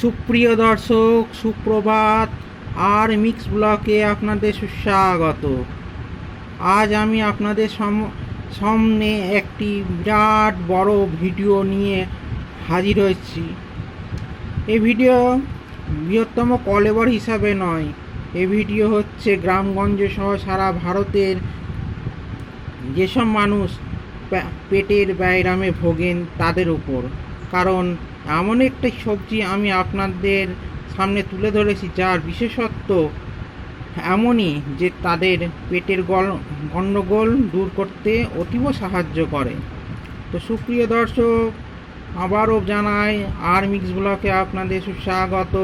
সুপ্রিয় দর্শক, সুপ্রভাত। আর মিক্স ব্লকে আপনাদের সুস্বাগত। আজ আমি আপনাদের সাম- সামনে একটি বিরাট বড় ভিডিও নিয়ে হাজির হয়েছি। এই ভিডিও বৃহত্তম কলেবর হিসাবে নয়। এই ভিডিও হচ্ছে গ্রামগঞ্জ সহ সারা ভারতের যেসব মানুষ পেটের ব্যায়ামে ভোগেন তাদের উপর। কারণ এমন একটা সবজি আমি আপনাদের সামনে তুলে ধরেছি যার বিশেষত্ব এমনই যে তাদের পেটের গল, গণ্ডগোল দূর করতে অতীব সাহায্য করে। তো সুপ্রিয় দর্শক, আবারও জানাই আর মিক্স ব্লকে আপনাদের সুস্বাগত।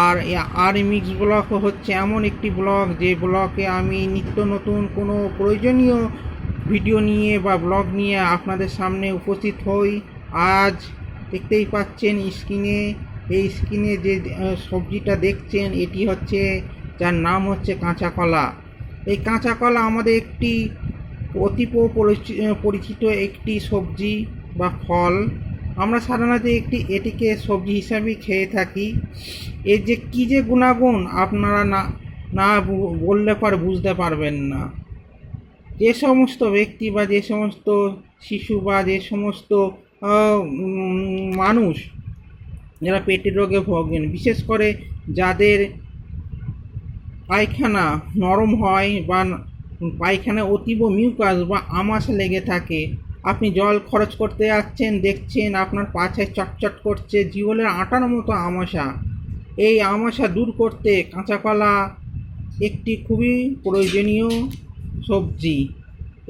আর আর মিক্স ব্লক হচ্ছে এমন একটি ব্লগ যে ব্লকে আমি নিত্য নতুন কোনো প্রয়োজনীয় ভিডিও নিয়ে বা ব্লগ নিয়ে আপনাদের সামনে উপস্থিত হই। আজ দেখতেই পাচ্ছেন স্ক্রিনে, এই স্ক্রিনে যে সবজিটা দেখছেন, এটি হচ্ছে, যার নাম হচ্ছে কাঁচা কলা এই কাঁচা কলা আমাদের একটি অতীব পরিচিত একটি সবজি বা ফল। আমরা সাধারণত একটি এটিকে সবজি হিসাবেই খেয়ে থাকি। এর যে কী যে গুণাগুণ আপনারা না না বললে পরে বুঝতে পারবেন না। যে সমস্ত ব্যক্তি বা যে সমস্ত শিশু বা যে সমস্ত মানুষ যারা পেটের রোগে ভোগেন, বিশেষ করে যাদের পায়খানা নরম হয় বা পায়খানা অতীব মিউকাস বা আমাশা লেগে থাকে, আপনি জল খরচ করতে যাচ্ছেন, দেখছেন আপনার পাছায় চটচট করছে, জীবনের আটার মতো আমাশা এই আমাশা দূর করতে কাঁচা কলা একটি খুবই প্রয়োজনীয় সবজি।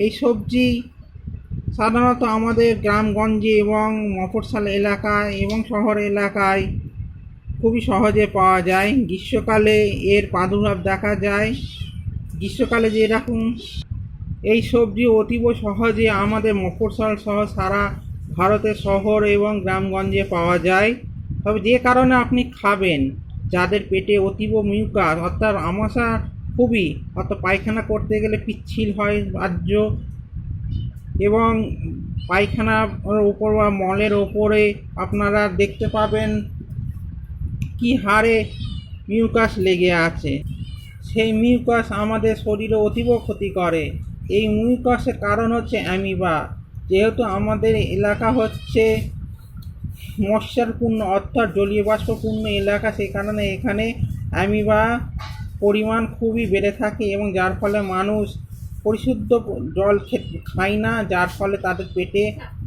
এই সবজি সাধারণত আমাদের গ্রামগঞ্জে এবং মফস্বল এলাকায় এবং শহর এলাকায় খুবই সহজে পাওয়া যায়। গ্রীষ্মকালে এর প্রাদুর্ভাব দেখা যায়। গ্রীষ্মকালে যেরকম এই সবজি অতীব সহজে আমাদের মফস্বল সহ সারা ভারতের শহর এবং গ্রামগঞ্জে পাওয়া যায়। তবে যে কারণে আপনি খাবেন, যাদের পেটে অতীব মিউকাস, অর্থাৎ আমাশা খুবই, অর্থাৎ পায়খানা করতে গেলে পিচ্ছিল হয় রাজ্য এবং পায়খানার উপর বা মলের ওপরে আপনারা দেখতে পাবেন কি হারে মিউকাস লেগে আছে। সেই মিউকাস আমাদের শরীরে অতীব ক্ষতি করে। এই মিউকাসের কারণ হচ্ছে অ্যামিবা। যেহেতু আমাদের এলাকা হচ্ছে মশারপূর্ণ অর্থাৎ জলীয় বাষ্পপূর্ণ এলাকা, সেই কারণে এখানে অ্যামিবা পরিমাণ খুবই বেড়ে থাকে এবং যার ফলে মানুষ পরিশুদ্ধ জল খায় না, যার ফলে তাদের পেটে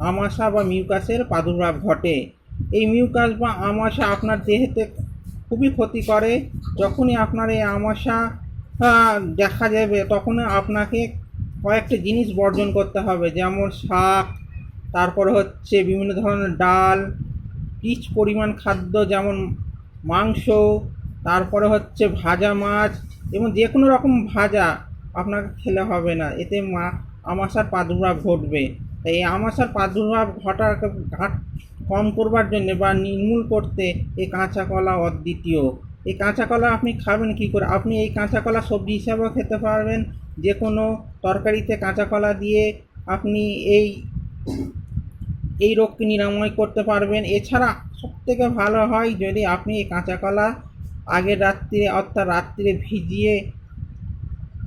আমাশা বা মিউকাসের প্রাদুর্ভাব ঘটে। এই মিউকাস বা আমাশা আপনার দেহেতে খুবই ক্ষতি করে। যখনই আপনার এই আমাশা দেখা যাবে তখন আপনাকে কয়েকটা জিনিস বর্জন করতে হবে। যেমন শাক, তারপরে হচ্ছে বিভিন্ন ধরনের ডাল, রিচ পরিমাণ খাদ্য যেমন মাংস, তারপরে হচ্ছে ভাজা মাছ এবং যে কোনো রকম ভাজা আপনাকে খেলে হবে না। এতে মা আমাশার প্রাদুর্ভাব ঘটবে। এই আমাশার প্রাদুর্ভাব ঘটার ঘাট কম করবার জন্য বা নির্মূল করতে এই কাঁচা কলা অদ্বিতীয়। এই কাঁচা কলা আপনি খাবেন কি করে? আপনি এই কাঁচা কলা সবজি হিসাবেও খেতে পারবেন। যে কোনো তরকারিতে কাঁচা কলা দিয়ে আপনি এই এই রোগকে নিরাময় করতে পারবেন। এছাড়া সবথেকে ভালো হয় যদি আপনি এই কাঁচা কলা আগের রাত্রিরে অর্থাৎ রাত্রিরে ভিজিয়ে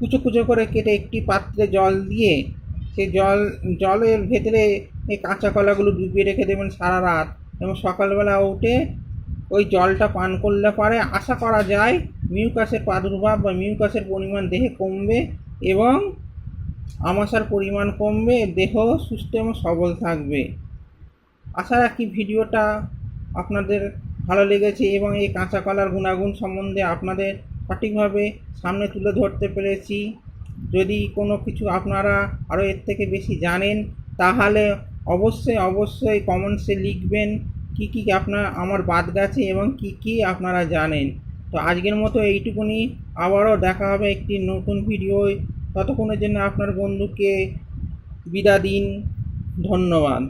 কুচো কুচো করে কেটে একটি পাত্রে জল দিয়ে সেই জল, জলের ভেতরে এই কাঁচা কলাগুলো ডুবিয়ে রেখে দেবেন সারা রাত এবং সকালবেলা উঠে ওই জলটা পান করলে পরে আশা করা যায় মিউকাসের প্রাদুর্ভাব বা মিউকাসের পরিমাণ দেহে কমবে এবং আমাশার পরিমাণ কমবে, দেহ সুস্থ এবং সবল থাকবে। আশা রাখি ভিডিওটা আপনাদের ভালো লেগেছে এবং এই কাঁচা কলার গুণাগুণ সম্বন্ধে আপনাদের সঠিকভাবে সামনে তুলে ধরতে পেরেছি। যদি কোনো কিছু আপনারা আরও এর থেকে বেশি জানেন, তাহলে অবশ্যই অবশ্যই কমেন্টসে লিখবেন কি কি আপনার, আমার বাদ গেছে এবং কি কি আপনারা জানেন। তো আজকের মতো এইটুকুনি। আবারও দেখা হবে একটি নতুন ভিডিও ততক্ষণের জন্য আপনার বন্ধুকে বিদা দিন। ধন্যবাদ।